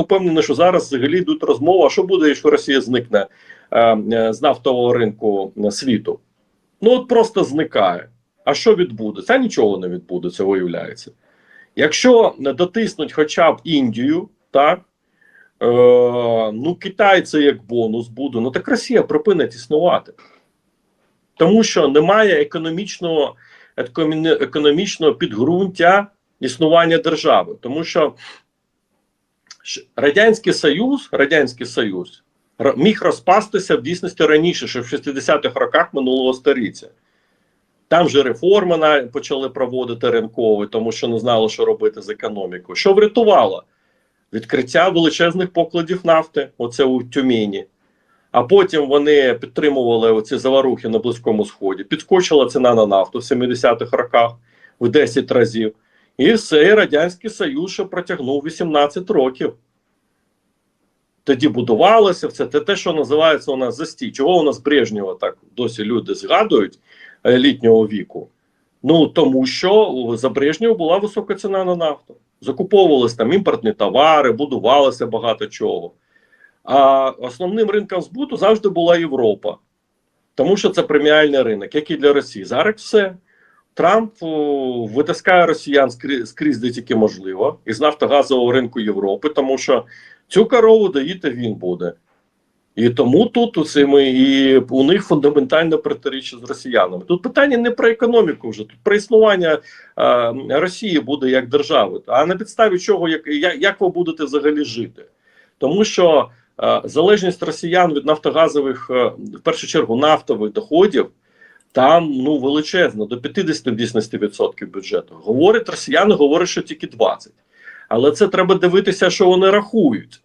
впевнений, що зараз взагалі йдуть розмови, а що буде, якщо Росія зникне е, е, з нафтового ринку світу. Ну от просто зникає. А що відбудеться? А нічого не відбудеться, виявляється. Якщо дотиснуть хоча б Індію, так е, ну Китай це як бонус буде, ну так Росія припинить існувати. Тому що немає економічного, економічного підґрунтя існування держави. Тому що Радянський Союз, Радянський Союз міг розпастися в дійсності раніше, ще в 60-х роках минулого століття. Там же реформи почали проводити ринкові, тому що не знали, що робити з економікою. Що врятувало? Відкриття величезних покладів нафти, оце у Тюмені. А потім вони підтримували оці заварухи на Близькому Сході. Підскочила ціна на нафту в 70-х роках в 10 разів. І і Радянський Союз ще протягнув 18 років. Тоді будувалося все. Це те, що називається у нас застій. Чого у нас Брежнєва так досі люди згадують е, літнього віку? Ну тому що за Брежнєва була висока ціна на нафту. Закуповувалися там імпортні товари, будувалося багато чого. А основним ринком збуту завжди була Європа, тому що це преміальний ринок, як і для Росії. Зараз все. Трамп витискає росіян скрізь, скрізь де тільки можливо, із нафтогазового ринку Європи, тому що цю корову доїти він буде. І тому тут усе ми, і у них фундаментальне протиріччя з росіянами. Тут питання не про економіку вже, тут про існування е, Росії буде як держави, а на підставі чого, як, як ви будете взагалі жити. Тому що е, залежність росіян від нафтогазових, е, в першу чергу, нафтових доходів там ну величезно, до 50 в дійсності відсотків бюджету. Говорить росіяни, говорять, що тільки 20. Але це треба дивитися, що вони рахують.